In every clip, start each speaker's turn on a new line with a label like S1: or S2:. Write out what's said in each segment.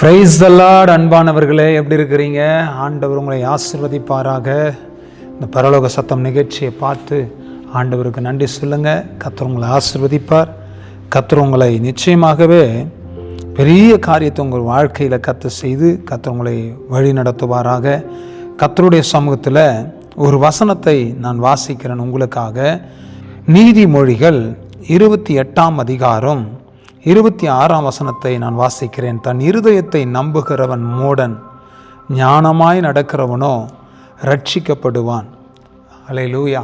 S1: Price தல்லாட் அன்பானவர்களே. எப்படி இருக்கிறீங்க? ஆண்டவர் உங்களை ஆசிர்வதிப்பாராக. இந்த பரலோக சத்தம் நிகழ்ச்சியை பார்த்து ஆண்டவருக்கு நன்றி சொல்லுங்கள் கத்தர் உங்களை ஆசிர்வதிப்பார். கத்தர் உங்களை நிச்சயமாகவே பெரிய காரியத்தை உங்கள் வாழ்க்கையில் கத்து செய்து கத்தர் உங்களை வழி நடத்துவாராக. கத்தருடைய சமூகத்தில் ஒரு வசனத்தை நான் வாசிக்கிறேன் உங்களுக்காக. நீதிமொழிகள் இருபத்தி எட்டாம் அதிகாரம் இருபத்தி ஆறாம் வசனத்தை நான் வாசிக்கிறேன். தன் இருதயத்தை நம்புகிறவன் மூடன் ஞானமாய் நடக்கிறவனோ ரட்சிக்கப்படுவான் அலை லூயா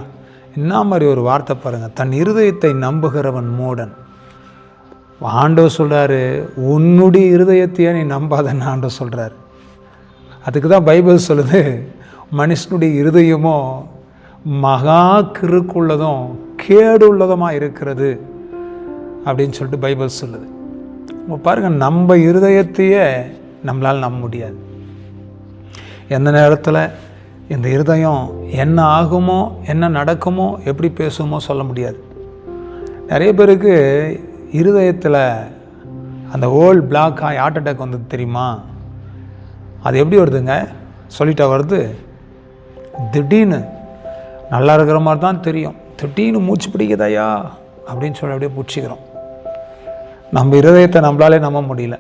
S1: என்ன மாதிரி ஒரு வார்த்தை பாருங்கள் தன் இருதயத்தை நம்புகிறவன் மூடன். ஆண்டவர் சொல்கிறாரு உன்னுடைய இருதயத்தையே நீ நம்பாதன்னு ஆண்டவர் சொல்கிறார் அதுக்கு தான் பைபிள் சொல்லுது மனுஷனுடைய இருதயமோ மகா கிருக்குள்ளதும் கேடு உள்ளதுமாக இருக்கிறது. அப்படின்னு சொல்லிட்டு பைபிள் சொல்லுது. இப்போ பாருங்கள் நம்ம இருதயத்தையே நம்மளால் நம்ப முடியாது. எந்த நேரத்தில் இந்த இருதயம் என்ன ஆகுமோ என்ன நடக்குமோ எப்படி பேசுமோ சொல்ல முடியாது. நிறைய பேருக்கு இருதயத்தில் அந்த ஓல் பிளாக் ஆகி ஹார்ட் அட்டாக் வந்தது தெரியுமா? அது எப்படி வருதுங்க? சொல்லிட்டா வருது திடீர்னு நல்லா இருக்கிற மாதிரி தான் தெரியும். திடீர்னு மூச்சு பிடிக்குதாயா? அப்படின்னு சொல்லி அப்படியே பிடிச்சிக்கிறோம். நம்ம இருதயத்தை நம்மளாலே நம்ப முடியல.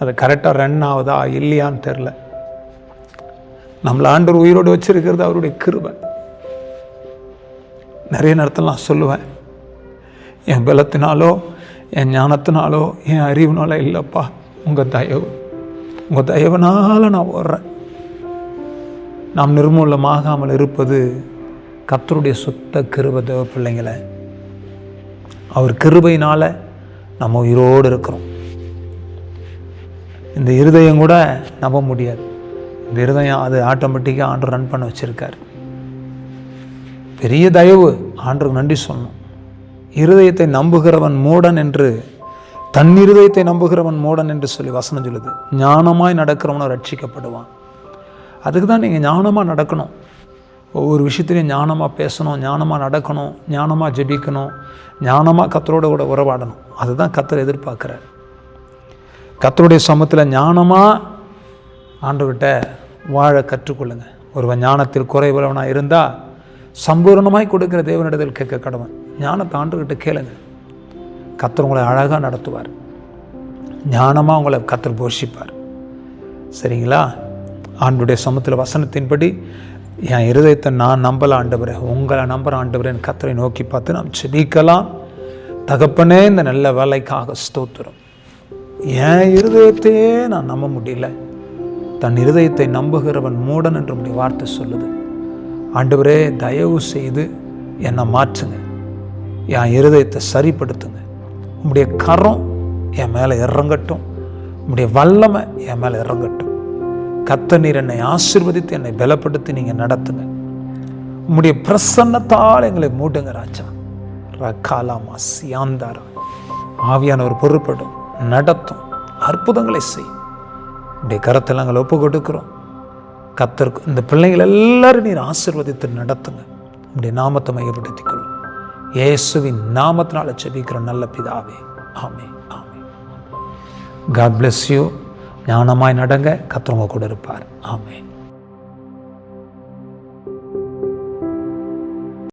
S1: அது கரெக்டாக ரன் ஆகுதா இல்லையான்னு தெரில நம்மளை ஆண்டவர் உயிரோடு வச்சிருக்கிறது அவருடைய கிருபை. நிறைய நேரத்தில் நான் சொல்லுவேன் என் பலத்தினாலோ என் ஞானத்தினாலோ என் அறிவுனாலோ இல்லைப்பா உங்கள் தயவு. உங்கள் தயவுனால நான் ஓடுறேன். நாம் நிர்மூலமாகாமல் இருப்பது கத்தருடைய சுத்த கிருப தேவ பிள்ளைங்களை. அவர் கிருபையினால் நம்ம உயிரோடு இருக்கிறோம். இந்த இருதயம் கூட நம்ப முடியாது. இந்த இருதயம் அது ஆட்டோமேட்டிக்காக ஆண்டு ரன் பண்ண வச்சுருக்கார். பெரிய தயவு ஆண்டுக்கு நன்றி சொல்லணும். இருதயத்தை நம்புகிறவன் மூடன் என்று தன் இருதயத்தை நம்புகிறவன் மூடன் என்று சொல்லி வசனம் சொல்லுது. ஞானமாய் நடக்கிறவனும் ரட்சிக்கப்படுவான். அதுக்கு தான் நீங்கள் ஞானமாக நடக்கணும். ஒவ்வொரு விஷயத்துலையும் ஞானமாக பேசணும் ஞானமாக நடக்கணும் ஞானமாக ஜெபிக்கணும் ஞானமாக கத்தரோட கூட உறவாடணும். அதுதான் கத்தர் எதிர்பார்க்குறார். கத்தருடைய சமத்தில் ஞானமாக ஆண்டுகிட்ட வாழ கற்றுக்கொள்ளுங்க. ஒருவன் ஞானத்தில் குறைவுள்ளவனாக இருந்தால் சம்பூர்ணமாய் கொடுக்குற தேவனிடத்தில் கேட்க கடவன் ஞானத்தை ஆண்டுகிட்ட கேளுங்க. கத்தர் உங்களை அழகாக நடத்துவார். ஞானமாக உங்களை கத்தர் போஷிப்பார். சரிங்களா? ஆண்டுடைய சமத்தில் வசனத்தின்படி என் இருதயத்தை நான் நம்பல ஆண்டவரே. உங்களை நம்புகிற ஆண்டவரேன் கத்தரை நோக்கி பார்த்து நாம் செபிக்கலாம். தகப்பனே இந்த நல்ல வேலைக்காக ஸ்தோத்திரம். என் இருதயத்தையே நான் நம்ப முடியல. தன் இருதயத்தை நம்புகிறவன் மூடன் என்று உடைய வார்த்தை சொல்லுது. ஆண்டவரே தயவு செய்து என்னை மாற்றுங்க. என் இருதயத்தை சரிப்படுத்துங்க. உங்களுடைய கரம் என் மேலே இறங்கட்டும். உங்களுடைய வல்லமை என் மேலே இறங்கட்டும். கத்த நீர் என்னை ஆசிர்வதித்து என்னை பலப்படுத்தி நீங்கள் நடத்துங்க. உம்முடைய பிரசன்னத்தால் எங்களை மூடுங்க ராஜா. ரக்காலாமா சியாந்தாரா ஆவியானவர் பொறுப்படும் நடத்தும் அற்புதங்களை செய்யும் உடைய கரத்தில் நாங்கள் ஒப்பு கொடுக்குறோம் கத்தருக்கு இந்த பிள்ளைகள் எல்லாரும் நீர் ஆசிர்வதித்து நடத்துங்க. உடைய நாமத்தை மையப்படுத்திக் கொள்ளும் இயேசுவின் நாமத்தினால செபிக்கிற நல்ல பிதாவே. ஆமே ஆமே காட் பிளஸ் யூ ஞானமாய் நடங்க கத்தவங்க கூட இருப்பார். ஆமே